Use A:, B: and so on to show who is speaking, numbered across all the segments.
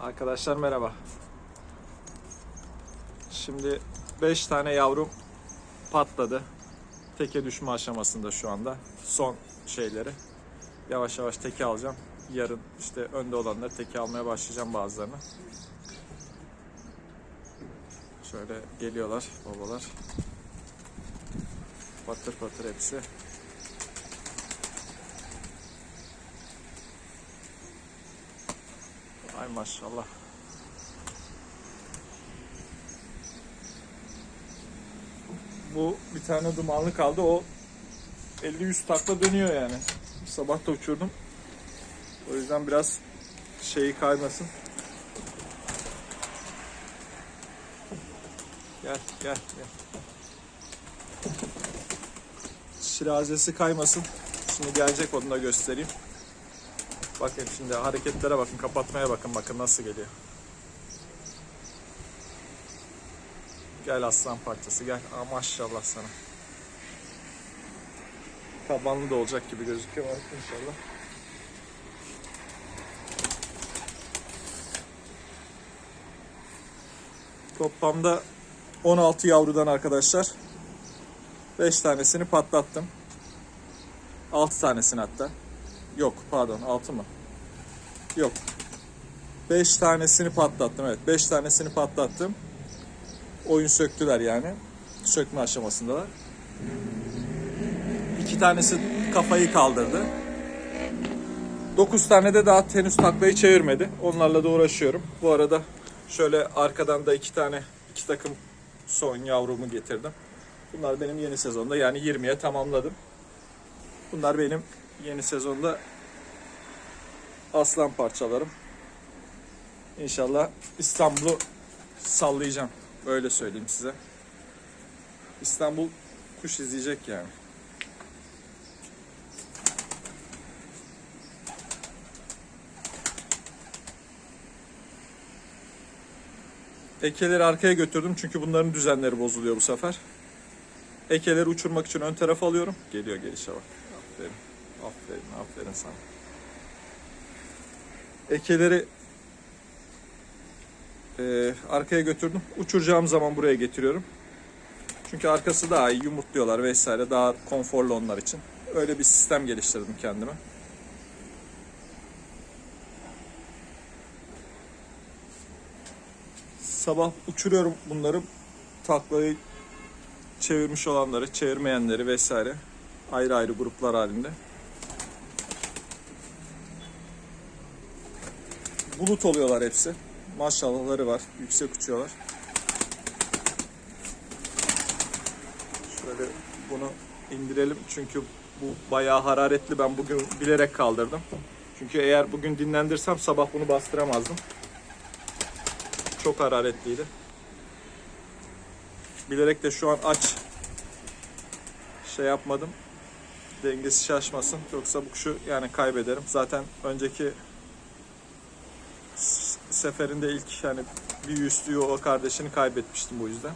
A: Arkadaşlar merhaba. Şimdi 5 tane yavrum patladı. Teke düşme aşamasında şu anda. Son şeyleri. Yavaş yavaş teke alacağım. Yarın işte önde olanları teke almaya başlayacağım bazılarını. Şöyle geliyorlar babalar. Patır patır hepsi. Ay maşallah. Bu bir tane dumanlı kaldı. O 50-100 takla dönüyor yani. Sabah da uçurdum. O yüzden biraz şeyi kaymasın. Gel gel gel. Şirazesi kaymasın. Şimdi gelecek onu da göstereyim. Bakın şimdi hareketlere bakın, kapatmaya bakın. Bakın nasıl geliyor. Gel aslan parçası gel. Aa, maşallah sana. Tabanlı da olacak gibi gözüküyor ama inşallah. Toplamda 16 yavrudan arkadaşlar 5 tanesini patlattım. 6 tanesini hatta. Yok pardon 6 mı? Yok. 5 tanesini patlattım evet. 5 tanesini patlattım. Oyun söktüler yani. Sökme aşamasındalar. 2 tanesi kafayı kaldırdı. 9 tane de daha henüz taklayı çevirmedi. Onlarla da uğraşıyorum. Bu arada şöyle arkadan da 2 tane 2 takım son yavrumu getirdim. Bunlar benim yeni sezonda yani 20'ye tamamladım. Bunlar benim yeni sezonda aslan parçalarım. İnşallah İstanbul'u sallayacağım. Öyle söyleyeyim size. İstanbul kuş izleyecek yani. Ekeleri arkaya götürdüm çünkü bunların düzenleri bozuluyor bu sefer. Ekeleri uçurmak için ön tarafa alıyorum. Geliyor gelişe bak. Aferin. Aferin, aferin sana. Ekeleri e, arkaya götürdüm. Uçuracağım zaman buraya getiriyorum. Çünkü arkası daha iyi, yumurtluyorlar vesaire. Daha konforlu onlar için. Öyle bir sistem geliştirdim kendime. Sabah uçuruyorum bunları. Taklayı çevirmiş olanları, çevirmeyenleri vesaire. Ayrı ayrı gruplar halinde. Bulut oluyorlar hepsi. Maşallahları var. Yüksek uçuyorlar. Şöyle bunu indirelim çünkü bu bayağı hararetli. Ben bugün bilerek kaldırdım. Çünkü eğer bugün dinlendirsem sabah bunu bastıramazdım. Çok hararetliydi. Bilerek de şu an aç şey yapmadım. Dengesi şaşmasın. Yoksa bu kuşu yani kaybederim. Zaten önceki seferinde ilk yani bir üstü o kardeşini kaybetmiştim bu yüzden.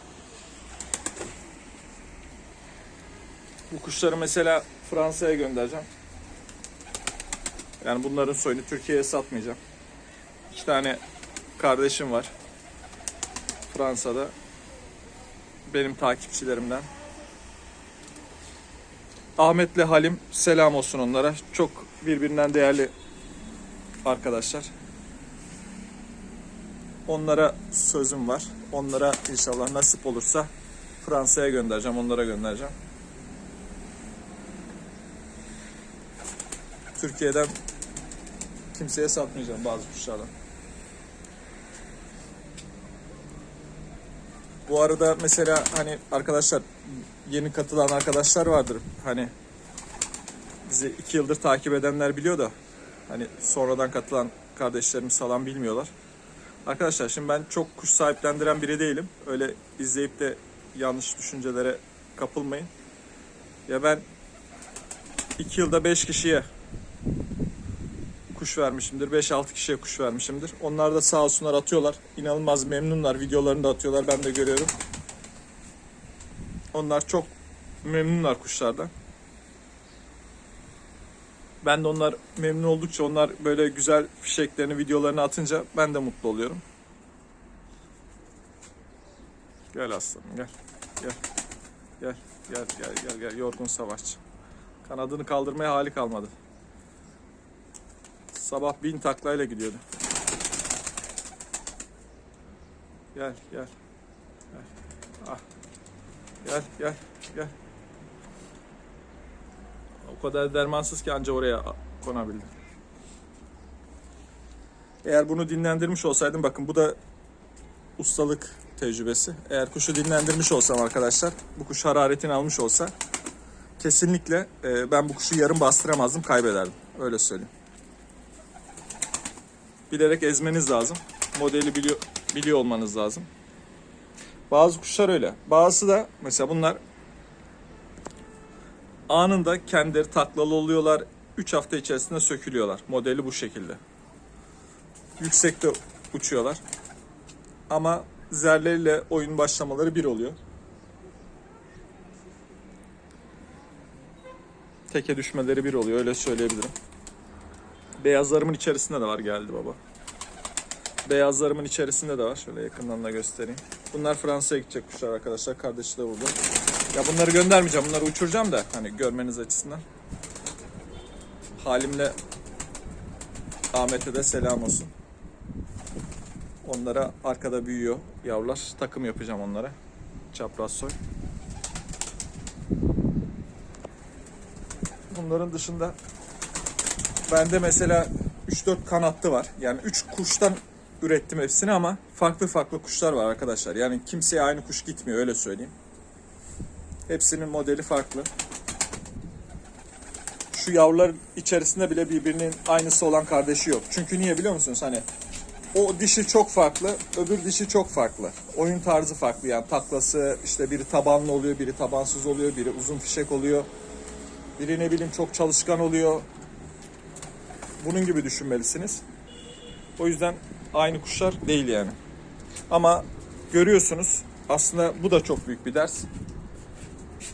A: Bu kuşları mesela Fransa'ya göndereceğim. Yani bunların soyunu Türkiye'ye satmayacağım. İki tane kardeşim var. Fransa'da. Benim takipçilerimden. Ahmet'le Halim selam olsun onlara. Çok birbirinden değerli arkadaşlar. Onlara sözüm var. Onlara inşallah nasip olursa Fransa'ya göndereceğim. Onlara göndereceğim. Türkiye'den kimseye satmayacağım bazı kuşlardan. Bu arada mesela hani arkadaşlar yeni katılan arkadaşlar vardır. Hani bizi iki yıldır takip edenler biliyor da hani sonradan katılan kardeşlerimiz falan bilmiyorlar. Arkadaşlar şimdi ben çok kuş sahiplendiren biri değilim. Öyle izleyip de yanlış düşüncelere kapılmayın. Ya ben iki yılda beş kişiye kuş vermişimdir. 5-6 kişiye kuş vermişimdir. Onlar da sağ olsunlar atıyorlar. İnanılmaz memnunlar. Videolarını da atıyorlar. Ben de görüyorum. Onlar çok memnunlar kuşlardan. Ben de onlar memnun oldukça onlar böyle güzel fişeklerini, videolarını atınca ben de mutlu oluyorum. Gel aslanım gel. Gel. Gel. Gel gel gel gel yorgun savaşçı. Kanadını kaldırmaya hali kalmadı. Sabah bin taklayla gidiyordu. Gel gel. Gel. Ah. Gel gel gel. O kadar dermansız ki anca oraya konabildi. Eğer bunu dinlendirmiş olsaydım bakın bu da ustalık tecrübesi. Eğer kuşu dinlendirmiş olsam arkadaşlar bu kuş hararetini almış olsa kesinlikle e, ben bu kuşu yarım bastıramazdım kaybederdim. Öyle söyleyeyim. Bilerek ezmeniz lazım. Modeli biliyor, biliyor olmanız lazım. Bazı kuşlar öyle. Bazısı da mesela bunlar anında kendileri taklalı oluyorlar. 3 hafta içerisinde sökülüyorlar. Modeli bu şekilde. Yüksekte uçuyorlar. Ama zerleriyle oyun başlamaları bir oluyor. Teke düşmeleri bir oluyor öyle söyleyebilirim. Beyazlarımın içerisinde de var geldi baba. Beyazlarımın içerisinde de var. Şöyle yakından da göstereyim. Bunlar Fransa'ya gidecek kuşlar arkadaşlar. Kardeşi de burada. Ya bunları göndermeyeceğim. Bunları uçuracağım da hani görmeniz açısından. Halimle Ahmet'e de selam olsun. Onlara arkada büyüyor yavrular. Takım yapacağım onlara. Çapraz soy. Bunların dışında bende mesela 3-4 kanatlı var. Yani 3 kuştan ürettim hepsini ama farklı farklı kuşlar var arkadaşlar. Yani kimseye aynı kuş gitmiyor öyle söyleyeyim. Hepsinin modeli farklı. Şu yavrular içerisinde bile birbirinin aynısı olan kardeşi yok. Çünkü niye biliyor musunuz? Hani o dişi çok farklı, öbür dişi çok farklı. Oyun tarzı farklı yani taklası işte biri tabanlı oluyor, biri tabansız oluyor, biri uzun fişek oluyor. Biri ne bileyim çok çalışkan oluyor. Bunun gibi düşünmelisiniz. O yüzden aynı kuşlar değil yani. Ama görüyorsunuz aslında bu da çok büyük bir ders.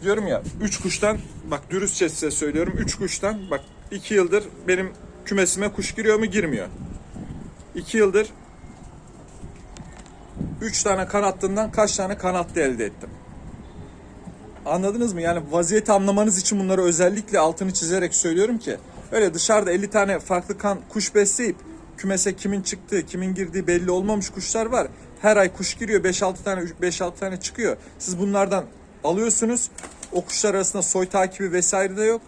A: Diyorum ya 3 kuştan bak dürüstçe size söylüyorum 3 kuştan bak 2 yıldır benim kümesime kuş giriyor mu girmiyor. 2 yıldır 3 tane kanatlından kaç tane kanatlı elde ettim. Anladınız mı? Yani vaziyeti anlamanız için bunları özellikle altını çizerek söylüyorum ki öyle dışarıda 50 tane farklı kan kuş besleyip kümese kimin çıktığı, kimin girdiği belli olmamış kuşlar var. Her ay kuş giriyor 5-6 tane 5-6 tane çıkıyor. Siz bunlardan alıyorsunuz. O kuşlar arasında soy takibi vesaire de yok.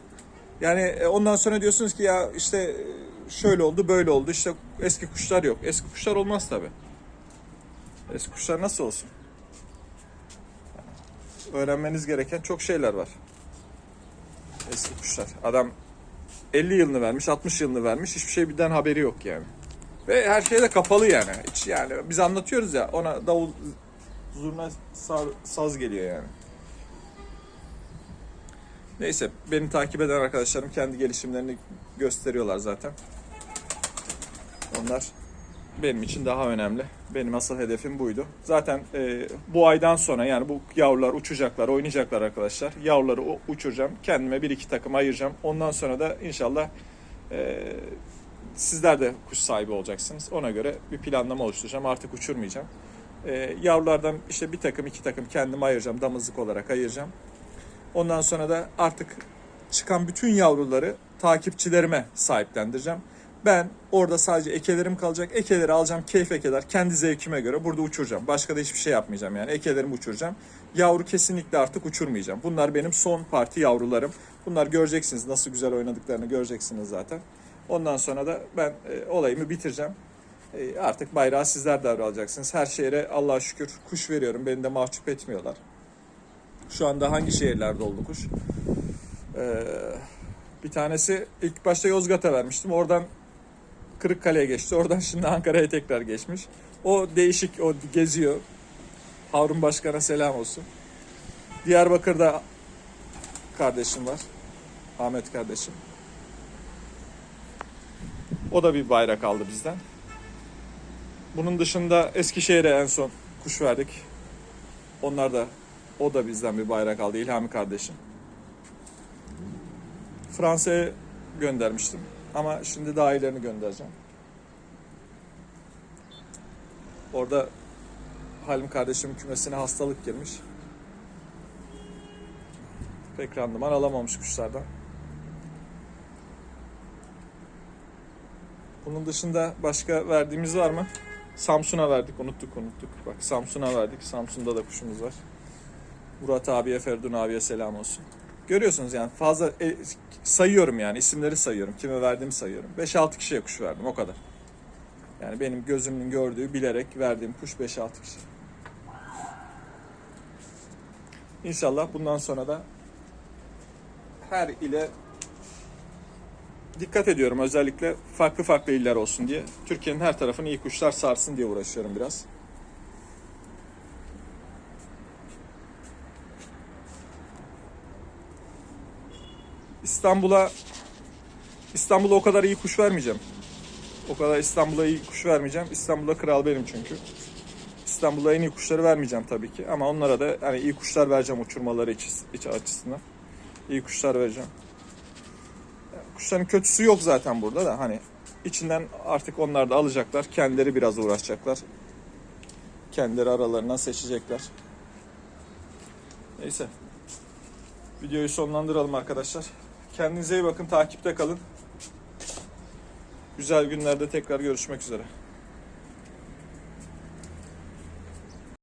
A: Yani e, ondan sonra diyorsunuz ki ya işte e, şöyle oldu böyle oldu işte eski kuşlar yok. Eski kuşlar olmaz tabi. Eski kuşlar nasıl olsun? Öğrenmeniz gereken çok şeyler var. Eski kuşlar. Adam 50 yılını vermiş, 60 yılını vermiş. Hiçbir şey birden haberi yok yani. Ve her şey de kapalı yani. Hiç yani biz anlatıyoruz ya ona davul zurna sar- saz geliyor yani. Neyse beni takip eden arkadaşlarım kendi gelişimlerini gösteriyorlar zaten. Onlar benim için daha önemli. Benim asıl hedefim buydu. Zaten e, bu aydan sonra yani bu yavrular uçacaklar, oynayacaklar arkadaşlar. Yavruları uçuracağım. Kendime bir iki takım ayıracağım. Ondan sonra da inşallah e, sizler de kuş sahibi olacaksınız. Ona göre bir planlama oluşturacağım. Artık uçurmayacağım. E, yavrulardan işte bir takım iki takım kendime ayıracağım. Damızlık olarak ayıracağım. Ondan sonra da artık çıkan bütün yavruları takipçilerime sahiplendireceğim. Ben orada sadece ekelerim kalacak. Ekeleri alacağım keyif ekeler. Kendi zevkime göre burada uçuracağım. Başka da hiçbir şey yapmayacağım yani. Ekelerimi uçuracağım. Yavru kesinlikle artık uçurmayacağım. Bunlar benim son parti yavrularım. Bunlar göreceksiniz nasıl güzel oynadıklarını göreceksiniz zaten. Ondan sonra da ben e, olayımı bitireceğim. E, artık bayrağı sizler devralacaksınız. Her şehre Allah'a şükür kuş veriyorum. Beni de mahcup etmiyorlar. Şu anda hangi şehirlerde oldu kuş? Ee, bir tanesi ilk başta Yozgat'a vermiştim. Oradan Kırıkkale'ye geçti. Oradan şimdi Ankara'ya tekrar geçmiş. O değişik, o geziyor. Harun Başkan'a selam olsun. Diyarbakır'da kardeşim var. Ahmet kardeşim. O da bir bayrak aldı bizden. Bunun dışında Eskişehir'e en son kuş verdik. Onlar da o da bizden bir bayrak aldı. İlhami kardeşim. Fransa'ya göndermiştim. Ama şimdi daha iyilerini göndereceğim. Orada Halim kardeşimin kümesine hastalık girmiş. Pek randıman alamamış kuşlardan. Bunun dışında başka verdiğimiz var mı? Samsun'a verdik, unuttuk unuttuk. Bak Samsun'a verdik, Samsun'da da kuşumuz var. Murat abiye, Ferdun abiye selam olsun. Görüyorsunuz yani fazla e, sayıyorum yani isimleri sayıyorum. Kime verdiğimi sayıyorum. 5-6 kişiye kuş verdim o kadar. Yani benim gözümün gördüğü bilerek verdiğim kuş 5-6 kişi. İnşallah bundan sonra da her ile dikkat ediyorum özellikle farklı farklı iller olsun diye. Türkiye'nin her tarafını iyi kuşlar sarsın diye uğraşıyorum biraz. İstanbul'a İstanbul'a o kadar iyi kuş vermeyeceğim. O kadar İstanbul'a iyi kuş vermeyeceğim. İstanbul'da kral benim çünkü. İstanbul'a en iyi kuşları vermeyeceğim tabii ki. Ama onlara da hani iyi kuşlar vereceğim uçurmaları iç, iç açısından. İyi kuşlar vereceğim. Yani kuşların kötüsü yok zaten burada da hani içinden artık onlar da alacaklar. Kendileri biraz uğraşacaklar. Kendileri aralarından seçecekler. Neyse. Videoyu sonlandıralım arkadaşlar. Kendinize iyi bakın, takipte kalın. Güzel günlerde tekrar görüşmek üzere.